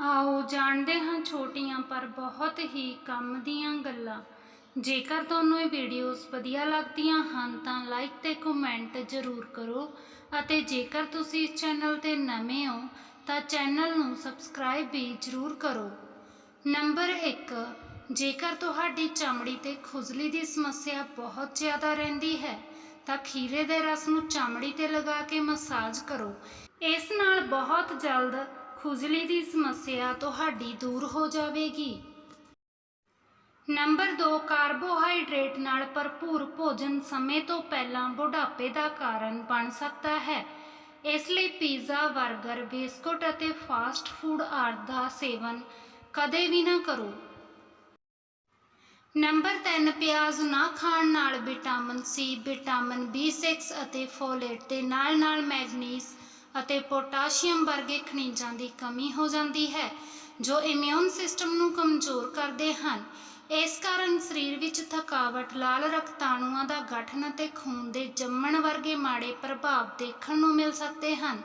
ਆਓ ਜਾਣਦੇ ਹਾਂ ਛੋਟੀਆਂ ਪਰ ਬਹੁਤ ਹੀ ਕੰਮ ਦੀਆਂ ਗੱਲਾਂ। ਜੇਕਰ ਤੁਹਾਨੂੰ ਇਹ ਵੀਡੀਓਜ਼ ਵਧੀਆ ਲੱਗਦੀਆਂ ਹਨ ਤਾਂ ਲਾਈਕ ਤੇ ਕਮੈਂਟ ਜ਼ਰੂਰ ਕਰੋ ਅਤੇ ਜੇਕਰ ਤੁਸੀਂ ਇਸ ਚੈਨਲ ਤੇ ਨਵੇਂ ਹੋ ਤਾਂ ਚੈਨਲ ਨੂੰ ਸਬਸਕ੍ਰਾਈਬ ਵੀ ਜ਼ਰੂਰ ਕਰੋ। ਨੰਬਰ 1 ਜੇਕਰ ਤੁਹਾਡੀ ਚਮੜੀ ਤੇ ਖੁਜਲੀ ਦੀ ਸਮੱਸਿਆ ਬਹੁਤ ਜ਼ਿਆਦਾ ਰਹਿੰਦੀ ਹੈ ਤਾਂ ਖੀਰੇ ਦੇ ਰਸ ਨੂੰ ਚਮੜੀ ਤੇ ਲਗਾ ਕੇ ਮਸਾਜ ਕਰੋ। ਇਸ ਨਾਲ ਬਹੁਤ ਜਲਦ ਖੁਜਲੀ ਦੀ ਸਮੱਸਿਆ ਤੁਹਾਡੀ ਦੂਰ ਹੋ ਜਾਵੇਗੀ। ਨੰਬਰ 2 ਕਾਰਬੋਹਾਈਡਰੇਟ ਨਾਲ ਭਰਪੂਰ ਭੋਜਨ ਸਮੇਂ ਤੋਂ ਪਹਿਲਾਂ ਬੁਢਾਪੇ ਦਾ ਕਾਰਨ ਬਣ ਸਕਦਾ ਹੈ। ਇਸ ਲਈ ਪੀਜ਼ਾ 버ਗਰ, ਬਿਸਕੁਟ ਅਤੇ ਫਾਸਟ ਫੂਡ ਆਦਿ ਦਾ ਸੇਵਨ ਕਦੇ ਵੀ ਨਾ ਕਰੋ। ਨੰਬਰ 3 ਪਿਆਜ਼ ਨਾ ਖਾਣ ਨਾਲ ਵਿਟਾਮਿਨ ਸੀ, ਵਿਟਾਮਿਨ B6 ਅਤੇ ਫੋਲੇਟ ਦੇ ਨਾਲ-ਨਾਲ ਮੈਗਨੀਜ਼ ਅਤੇ ਪੋਟਾਸ਼ੀਅਮ ਵਰਗੇ ਖਣਿਜਾਂ ਦੀ ਕਮੀ ਹੋ ਜਾਂਦੀ ਹੈ, ਜੋ ਇਮਿਊਨ ਸਿਸਟਮ ਨੂੰ ਕਮਜ਼ੋਰ ਕਰਦੇ ਹਨ। ਇਸ ਕਾਰਨ ਸਰੀਰ ਵਿੱਚ ਥਕਾਵਟ, ਲਾਲ ਰਕਤਾਣੂਆਂ ਦਾ ਗਠਨ ਅਤੇ ਖੂਨ ਦੇ ਜੰਮਣ ਵਰਗੇ ਮਾੜੇ ਪ੍ਰਭਾਵ ਦੇਖਣ ਨੂੰ ਮਿਲ ਸਕਦੇ ਹਨ।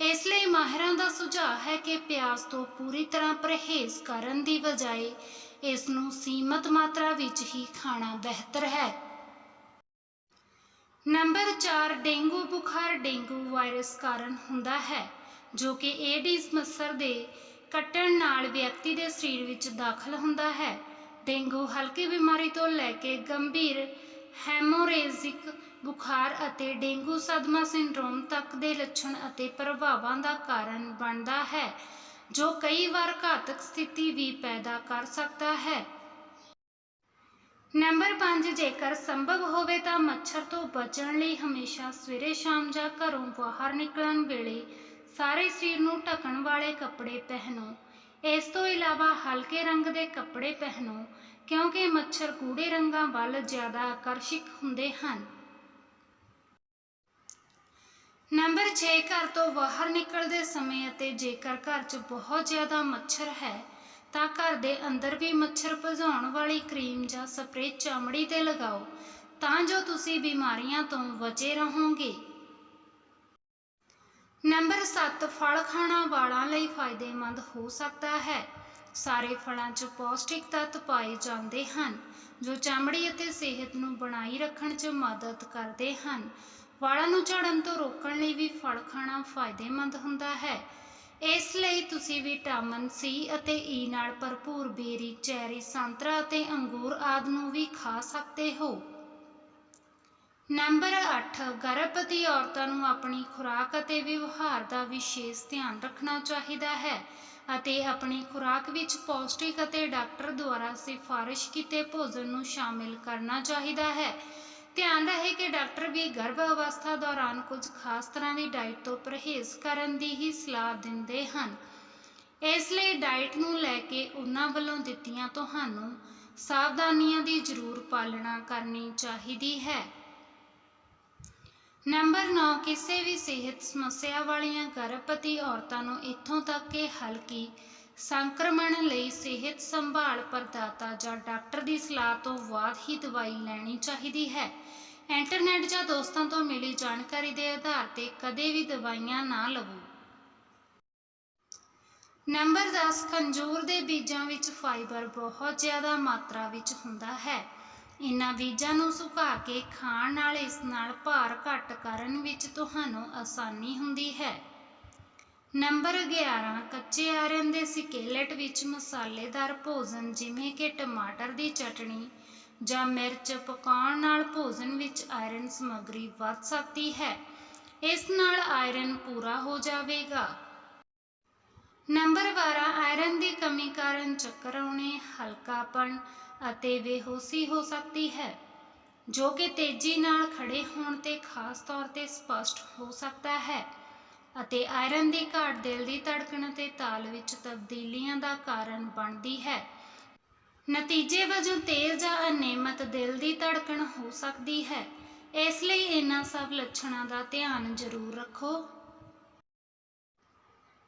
ਇਸ ਲਈ ਮਾਹਿਰਾਂ ਦਾ ਸੁਝਾਅ ਹੈ ਕਿ ਪਿਆਜ਼ ਤੋਂ ਪੂਰੀ ਤਰ੍ਹਾਂ ਪਰਹੇਜ਼ ਕਰਨ ਦੀ ਬਜਾਏ ਇਸ ਨੂੰ ਸੀਮਤ ਮਾਤਰਾ ਵਿੱਚ ਹੀ ਖਾਣਾ ਬਿਹਤਰ ਹੈ। ਨੰਬਰ 4 ਡੇਂਗੂ ਬੁਖਾਰ ਡੇਂਗੂ ਵਾਇਰਸ ਕਾਰਨ ਹੁੰਦਾ ਹੈ, ਜੋ ਕਿ ਏਡਿਸ ਮੱਛਰ ਦੇ ਕੱਟਣ ਨਾਲ ਵਿਅਕਤੀ ਦੇ ਸਰੀਰ ਵਿੱਚ ਦਾਖਲ ਹੁੰਦਾ ਹੈ। ਡੇਂਗੂ ਹਲਕੀ ਬਿਮਾਰੀ ਤੋਂ ਲੈ ਕੇ ਗੰਭੀਰ ਹੈਮੋਰੇਜਿਕ ਬੁਖਾਰ ਅਤੇ ਡੇਂਗੂ ਸਦਮਾ ਸਿੰਡਰੋਮ ਤੱਕ ਦੇ ਲੱਛਣ ਅਤੇ ਪ੍ਰਭਾਵਾਂ ਦਾ ਕਾਰਨ ਬਣਦਾ ਹੈ, ਜੋ ਕਈ ਵਾਰ ਘਾਤਕ ਸਥਿਤੀ ਵੀ ਪੈਦਾ ਕਰ ਸਕਦਾ ਹੈ। ਨੰਬਰ 5 ਜੇਕਰ ਸੰਭਵ ਹੋਵੇ ਤਾਂ ਮੱਛਰ ਤੋਂ ਬਚਣ ਲਈ ਹਮੇਸ਼ਾ ਸਵੇਰੇ ਸ਼ਾਮ ਜਾਂ ਘਰੋਂ ਬਾਹਰ ਨਿਕਲਣ ਵੇਲੇ ਸਾਰੇ ਸਰੀਰ ਨੂੰ ਢੱਕਣ ਵਾਲੇ ਕੱਪੜੇ ਪਹਿਨੋ। ਇਸ ਤੋਂ ਇਲਾਵਾ ਹਲਕੇ ਰੰਗ ਦੇ ਕੱਪੜੇ ਪਹਿਨੋ, ਕਿਉਂਕਿ ਮੱਛਰ ਕੂੜੇ ਰੰਗਾਂ ਵੱਲ ਜ਼ਿਆਦਾ ਆਕਰਸ਼ਿਤ ਹੁੰਦੇ ਹਨ। ਨੰਬਰ 6 ਘਰ ਤੋਂ ਬਾਹਰ ਨਿਕਲਦੇ ਸਮੇਂ ਅਤੇ ਜੇਕਰ ਘਰ 'ਚ ਬਹੁਤ ਜ਼ਿਆਦਾ ਮੱਛਰ ਹੈ ਤਾਂ ਘਰ ਦੇ ਅੰਦਰ ਵੀ ਮੱਛਰ ਭਜਾਉਣ ਵਾਲੀ ਕਰੀਮ ਜਾਂ ਸਪਰੇਅ ਚਮੜੀ ਤੇ ਲਗਾਓ, ਤਾਂ ਜੋ ਤੁਸੀਂ ਬਿਮਾਰੀਆਂ ਤੋਂ ਬਚੇ ਰਹੋਗੇ। ਨੰਬਰ 7 ਫਲ ਖਾਣਾ ਵਾਲਾਂ ਲਈ ਫਾਇਦੇਮੰਦ ਹੋ ਸਕਦਾ ਹੈ। ਸਾਰੇ ਫਲਾਂ 'ਚ ਪੌਸ਼ਟਿਕ ਤੱਤ ਪਾਏ ਜਾਂਦੇ ਹਨ, ਜੋ ਚਮੜੀ ਅਤੇ ਸਿਹਤ ਨੂੰ ਬਣਾਈ ਰੱਖਣ 'ਚ ਮਦਦ ਕਰਦੇ ਹਨ। ਵਾਲਾਂ ਨੂੰ ਝੜਨ ਤੋਂ ਰੋਕਣ ਲਈ ਵੀ ਫਲ ਖਾਣਾ ਫਾਇਦੇਮੰਦ ਹੁੰਦਾ ਹੈ। ਇਸ ਲਈ ਤੁਸੀਂ ਵਿਟਾਮਿਨ ਸੀ ਅਤੇ ਈ ਨਾਲ ਭਰਪੂਰ ਬੇਰੀ, ਚੈਰੀ, ਸੰਤਰਾ ਅਤੇ ਅੰਗੂਰ ਆਦਿ ਨੂੰ ਵੀ ਖਾ ਸਕਦੇ ਹੋ। ਨੰਬਰ 8 ਗਰਭਵਤੀ ਔਰਤਾਂ ਨੂੰ ਆਪਣੀ ਖੁਰਾਕ ਅਤੇ ਵਿਵਹਾਰ ਦਾ ਵਿਸ਼ੇਸ਼ ਧਿਆਨ ਰੱਖਣਾ ਚਾਹੀਦਾ ਹੈ ਅਤੇ ਆਪਣੀ ਖੁਰਾਕ ਵਿੱਚ ਪੌਸ਼ਟਿਕ ਅਤੇ ਡਾਕਟਰ ਦੁਆਰਾ ਸਿਫਾਰਿਸ਼ ਕੀਤੇ ਭੋਜਨ ਨੂੰ ਸ਼ਾਮਿਲ ਕਰਨਾ ਚਾਹੀਦਾ ਹੈ। ਧਿਆਨ ਰਹੇ ਕਿ ਡਾਕਟਰ ਵੀ ਗਰਭ ਅਵਸਥਾ ਦੌਰਾਨ ਕੁਝ ਖਾਸ ਤਰ੍ਹਾਂ ਦੀ ਡਾਈਟ ਤੋਂ ਪਰਹੇਜ਼ ਕਰਨ ਦੀ ਹੀ ਸਲਾਹ ਦਿੰਦੇ ਹਨ। ਇਸ ਲਈ ਡਾਈਟ ਨੂੰ ਲੈ ਕੇ ਉਹਨਾਂ ਵੱਲੋਂ ਦਿੱਤੀਆਂ ਤੁਹਾਨੂੰ ਸਾਵਧਾਨੀਆਂ ਦੀ ਜ਼ਰੂਰ ਪਾਲਣਾ ਕਰਨੀ ਚਾਹੀਦੀ ਹੈ। ਨੰਬਰ 9 ਕਿਸੇ ਵੀ ਸਿਹਤ ਸਮੱਸਿਆ ਵਾਲੀਆਂ ਗਰਭਵਤੀ ਔਰਤਾਂ ਨੂੰ ਇੱਥੋਂ ਤੱਕ ਕਿ ਹਲਕੀ ਸੰਕਰਮਣ ਲਈ ਸਿਹਤ ਸੰਭਾਲ ਪ੍ਰਦਾਤਾ ਜਾਂ ਡਾਕਟਰ ਦੀ ਸਲਾਹ ਤੋਂ ਬਾਅਦ ਹੀ ਦਵਾਈ ਲੈਣੀ ਚਾਹੀਦੀ ਹੈ। ਇੰਟਰਨੈਟ ਜਾਂ ਦੋਸਤਾਂ ਤੋਂ ਮਿਲੀ ਜਾਣਕਾਰੀ ਦੇ ਆਧਾਰ ਤੇ ਕਦੇ ਵੀ ਦਵਾਈਆਂ ਨਾ ਲਵੋ। ਨੰਬਰ 10 ਖੰਜੂਰ ਦੇ ਬੀਜਾਂ ਵਿੱਚ ਫਾਈਬਰ ਬਹੁਤ ਜ਼ਿਆਦਾ ਮਾਤਰਾ ਵਿੱਚ ਹੁੰਦਾ ਹੈ। ਇਹਨਾਂ ਬੀਜਾਂ ਨੂੰ ਸੁਕਾ ਕੇ ਖਾਣ ਨਾਲ ਇਸ ਨਾਲ ਭਾਰ ਘੱਟ ਕਰਨ ਵਿੱਚ ਤੁਹਾਨੂੰ ਆਸਾਨੀ ਹੁੰਦੀ ਹੈ। ਨੰਬਰ 11 ਕੱਚੇ ਆਇਰਨ ਦੇ ਸਕੇਲੇਟ ਵਿੱਚ ਮਸਾਲੇਦਾਰ ਭੋਜਨ ਜਿਵੇਂ ਕਿ ਟਮਾਟਰ ਦੀ ਚਟਣੀ ਜਾਂ ਮਿਰਚ ਪਕਾਉਣ ਨਾਲ ਭੋਜਨ ਵਿੱਚ ਆਇਰਨ ਸਮੱਗਰੀ ਵੱਧ ਸਕਦੀ ਹੈ। ਇਸ ਨਾਲ ਆਇਰਨ ਪੂਰਾ ਹੋ ਜਾਵੇਗਾ। ਨੰਬਰ 12 ਆਇਰਨ ਦੀ ਕਮੀ ਕਾਰਨ ਚੱਕਰ ਆਉਣੇ, ਹਲਕਾਪਣ ਅਤੇ ਬੇਹੋਸ਼ੀ ਹੋ ਸਕਦੀ ਹੈ, ਜੋ ਕਿ ਤੇਜ਼ੀ ਨਾਲ ਖੜੇ ਹੋਣ ਤੇ ਖਾਸ ਤੌਰ ਤੇ ਸਪਸ਼ਟ ਹੋ ਸਕਦਾ ਹੈ। ਅਤੇ ਆਇਰਨ ਦੀ ਘਾਟ ਦਿਲ ਦੀ ਧੜਕਣ ਅਤੇ ਤਾਲ ਵਿੱਚ ਤਬਦੀਲੀਆਂ ਦਾ ਕਾਰਨ ਬਣਦੀ ਹੈ। ਨਤੀਜੇ ਵਜੋਂ ਤੇਜ਼ ਜਾਂ ਅਨਿਯਮਤ ਦਿਲ ਦੀ ਧੜਕਣ ਹੋ ਸਕਦੀ ਹੈ। ਇਸ ਲਈ ਇਹਨਾਂ ਸਭ ਲੱਛਣਾਂ ਦਾ ਧਿਆਨ ਜ਼ਰੂਰ ਰੱਖੋ।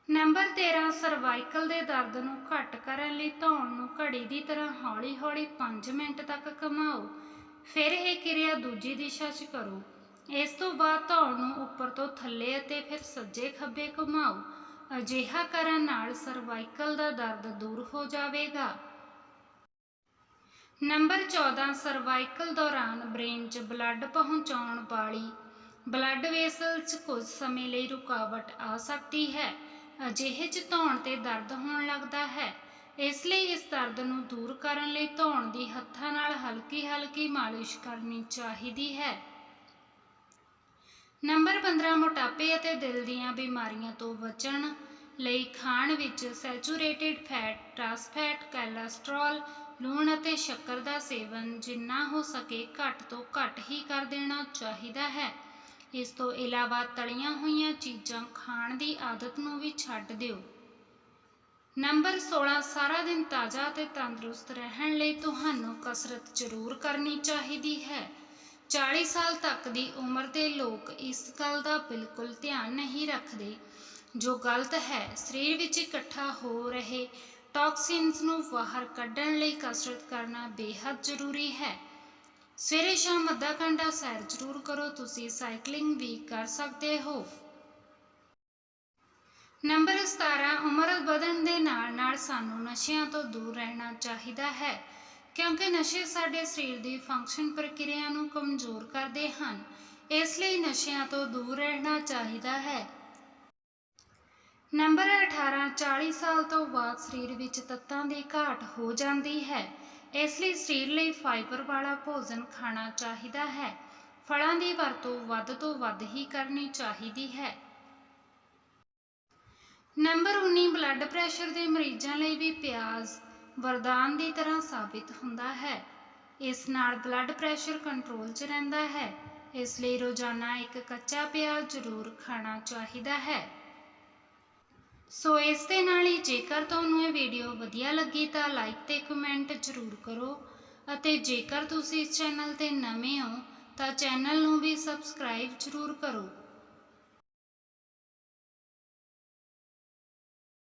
ਨੰਬਰ 13 ਸਰਵਾਈਕਲ ਦੇ ਦਰਦ ਨੂੰ ਘੱਟ ਕਰਨ ਲਈ ਧੌਣ ਨੂੰ ਘੜੀ ਦੀ ਤਰ੍ਹਾਂ ਹੌਲੀ-ਹੌਲੀ 5 ਮਿੰਟ ਤੱਕ ਘੁਮਾਓ। ਫਿਰ ਇਹ ਕਿਰਿਆ ਦੂਜੀ ਦਿਸ਼ਾ 'ਚ ਕਰੋ। ਇਸ ਤੋਂ ਬਾਅਦ ਧੌਣ ਨੂੰ ਉੱਪਰ ਤੋਂ ਥੱਲੇ ਅਤੇ ਫਿਰ ਸੱਜੇ ਖੱਬੇ ਘੁਮਾਓ। ਅਜਿਹਾ ਕਰਨ ਨਾਲ ਸਰਵਾਈਕਲ ਦਾ ਦਰਦ ਦੂਰ ਹੋ ਜਾਵੇਗਾ। ਨੰਬਰ 14 ਸਰਵਾਈਕਲ ਦੌਰਾਨ ਬ੍ਰੇਨ 'ਚ ਬਲੱਡ ਪਹੁੰਚਾਉਣ ਵਾਲੀ ਬਲੱਡ ਵੈਸਲ 'ਚ ਕੁਝ ਸਮੇਂ ਲਈ ਰੁਕਾਵਟ ਆ ਸਕਦੀ ਹੈ। ਅਜਿਹੇ 'ਚ ਧੌਣ ਤੇ ਦਰਦ ਹੋਣ ਲੱਗਦਾ ਹੈ। ਇਸ ਲਈ ਇਸ ਦਰਦ ਨੂੰ ਦੂਰ ਕਰਨ ਲਈ ਧੌਣ ਦੀ ਹੱਥਾਂ ਨਾਲ ਹਲਕੀ-ਹਲਕੀ ਮਾਲਿਸ਼ ਕਰਨੀ ਚਾਹੀਦੀ ਹੈ। ਨੰਬਰ 15 ਮੋਟਾਪੇ ਅਤੇ ਦਿਲ ਦੀਆਂ ਬਿਮਾਰੀਆਂ ਤੋਂ ਬਚਣ ਲਈ ਖਾਣ ਵਿੱਚ saturated fat, trans fat, cholesterol, ਲੂਣ ਅਤੇ ਸ਼ੱਕਰ ਦਾ ਸੇਵਨ ਜਿੰਨਾ ਹੋ ਸਕੇ ਘੱਟ ਤੋਂ ਘੱਟ ਹੀ ਕਰ ਦੇਣਾ ਚਾਹੀਦਾ ਹੈ। ਇਸ ਤੋਂ ਇਲਾਵਾ ਤਲੀਆਂ ਹੋਈਆਂ ਚੀਜ਼ਾਂ ਖਾਣ ਦੀ ਆਦਤ ਨੂੰ ਵੀ ਛੱਡ ਦਿਓ। ਨੰਬਰ 16 ਸਾਰਾ ਦਿਨ ਤਾਜ਼ਾ ਅਤੇ ਤੰਦਰੁਸਤ ਰਹਿਣ ਲਈ ਤੁਹਾਨੂੰ ਕਸਰਤ ਜ਼ਰੂਰ ਕਰਨੀ ਚਾਹੀਦੀ ਹੈ। 40 ਸਾਲ ਤੱਕ ਦੀ ਉਮਰ ਦੇ ਲੋਕ ਇਸ ਗੱਲ ਦਾ ਬਿਲਕੁਲ ਧਿਆਨ ਨਹੀਂ ਰੱਖਦੇ। ਜੋ ਗਲਤ ਹੈ, ਸਰੀਰ ਵਿੱਚ ਇਕੱਠਾ ਹੋ ਰਹੇ ਟੌਕਸਿਨਸ ਨੂੰ ਬਾਹਰ ਕੱਢਣ ਲਈ ਕਸਰਤ ਕਰਨਾ ਬੇहद ਜ਼ਰੂਰੀ ਹੈ। ਸਵੇਰੇ ਸ਼ਾਮ ਅੱਧਾ ਘੰਟਾ ਸੈਰ ਜ਼ਰੂਰ ਕਰੋ, ਤੁਸੀਂ ਸਾਈਕਲਿੰਗ ਵੀ ਕਰ ਸਕਦੇ ਹੋ। ਨੰਬਰ 17 ਉਮਰ ਵਧਣ ਦੇ ਨਾਲ ਨਾਲ ਸਾਨੂੰ ਨਸ਼ਿਆਂ ਤੋਂ ਦੂਰ ਰਹਿਣਾ ਚਾਹੀਦਾ ਹੈ। ਕਿਉਂਕਿ ਨਸ਼ੇ ਸਾਡੇ ਸਰੀਰ ਦੀ ਫੰਕਸ਼ਨ ਪ੍ਰਕਿਰਿਆ ਨੂੰ ਕਮਜ਼ੋਰ ਕਰਦੇ ਹਨ, ਇਸ ਲਈ ਨਸ਼ਿਆਂ ਤੋਂ ਦੂਰ ਰਹਿਣਾ ਚਾਹੀਦਾ ਹੈ। ਨੰਬਰ 18 40 ਸਾਲ ਤੋਂ ਬਾਅਦ ਸਰੀਰ ਵਿੱਚ ਤੱਤਾਂ ਦੀ ਘਾਟ ਹੋ ਜਾਂਦੀ ਹੈ। ਇਸ ਲਈ ਸਰੀਰ ਲਈ ਫਾਈਬਰ ਵਾਲਾ ਭੋਜਨ ਖਾਣਾ ਚਾਹੀਦਾ ਹੈ। ਫਲਾਂ ਦੀ ਵਰਤੋਂ ਵੱਧ ਤੋਂ ਵੱਧ ਹੀ ਕਰਨੀ ਚਾਹੀਦੀ ਹੈ। ਨੰਬਰ 19 ਬਲੱਡ ਪ੍ਰੈਸ਼ਰ ਦੇ ਮਰੀਜ਼ਾਂ ਲਈ ਵੀ ਪਿਆਜ਼ ਵਰਦਾਨ ਦੀ ਤਰ੍ਹਾਂ ਸਾਬਿਤ ਹੁੰਦਾ ਹੈ। ਇਸ ਨਾਲ ਬਲੱਡ ਪ੍ਰੈਸ਼ਰ ਕੰਟਰੋਲ 'ਚ ਰਹਿੰਦਾ ਹੈ। ਇਸ ਲਈ ਰੋਜ਼ਾਨਾ ਇੱਕ ਕੱਚਾ ਪਿਆਜ਼ ਜ਼ਰੂਰ ਖਾਣਾ ਚਾਹੀਦਾ ਹੈ। ਸੋ ਇਸ ਦੇ ਨਾਲ ਹੀ ਜੇਕਰ ਤੁਹਾਨੂੰ ਇਹ ਵੀਡੀਓ ਵਧੀਆ ਲੱਗੀ ਤਾਂ ਲਾਈਕ ਤੇ ਕਮੈਂਟ ਜ਼ਰੂਰ ਕਰੋ ਅਤੇ ਜੇਕਰ ਤੁਸੀਂ ਇਸ ਚੈਨਲ ਤੇ ਨਵੇਂ ਹੋ ਤਾਂ ਚੈਨਲ ਨੂੰ ਵੀ ਸਬਸਕ੍ਰਾਈਬ ਜ਼ਰੂਰ ਕਰੋ।